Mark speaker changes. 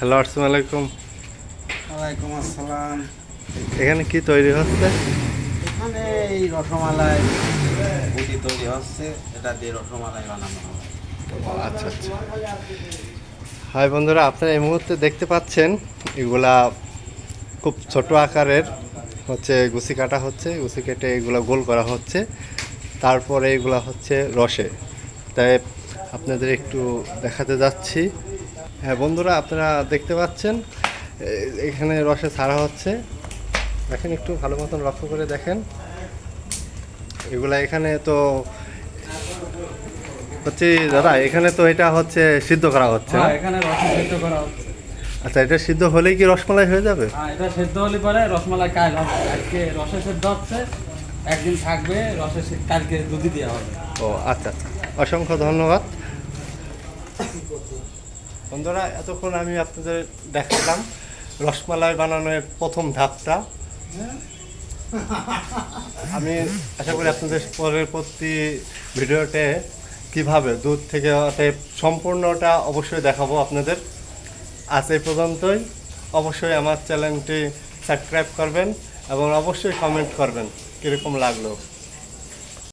Speaker 1: Hello আসসালামু আলাইকুম।
Speaker 2: ওয়ালাইকুম আসসালাম।
Speaker 1: এখানে কি তৈরি হচ্ছে?
Speaker 2: এখানে এই রসমালাই বুটি তৈরি হচ্ছে এটা দিয়ে রসমালাই বানানো হবে।
Speaker 1: আচ্ছা আচ্ছা। হাই বন্ধুরা আপনারা এই মুহূর্তে দেখতে পাচ্ছেন এগুলা খুব ছোট আকারের হচ্ছে গুছি কাটা হচ্ছে গুছি কেটে এগুলো গোল করা হচ্ছে। তারপরে এগুলা হচ্ছে রসে। তাই আপনাদের একটু দেখাতে যাচ্ছি। হ্যাঁ বন্ধুরা আপনারা দেখতে পাচ্ছেন এখানে রসে ছাড়া হচ্ছে। দেখেন একটু ভালো মতন লক্ষ্য করে দেখেন। এগুলা এখানে তো হচ্ছে দাদা এখানে তো এটা হচ্ছে সিদ্ধ করা হচ্ছে?
Speaker 3: হ্যাঁ এখানে রস সেদ্ধ করা হচ্ছে।
Speaker 1: আচ্ছা এটা সিদ্ধ হলেই কি রসমালাই হয়ে যাবে?
Speaker 3: হ্যাঁ এটা সেদ্ধ হলে পরে রসমালাই কাল হবে। আজকে রসে সেদ্ধ হচ্ছে একদিন থাকবে রসে কালকে দুধি দেওয়া হবে।
Speaker 1: ও আচ্ছা অসংখ্য ধন্যবাদ। বন্ধুরা, এতক্ষণ আমি আপনাদের দেখালাম রসমালাই বানানোর প্রথম ধাপটা। আমি আশা করি আপনাদের পরের প্রতি ভিডিওতে কীভাবে দুধ থেকে সম্পূর্ণটা অবশ্যই দেখাবো আপনাদের। আজ এই পর্যন্তই। অবশ্যই আমার চ্যানেলটি সাবস্ক্রাইব করবেন এবং অবশ্যই কমেন্ট করবেন, কীরকম লাগল।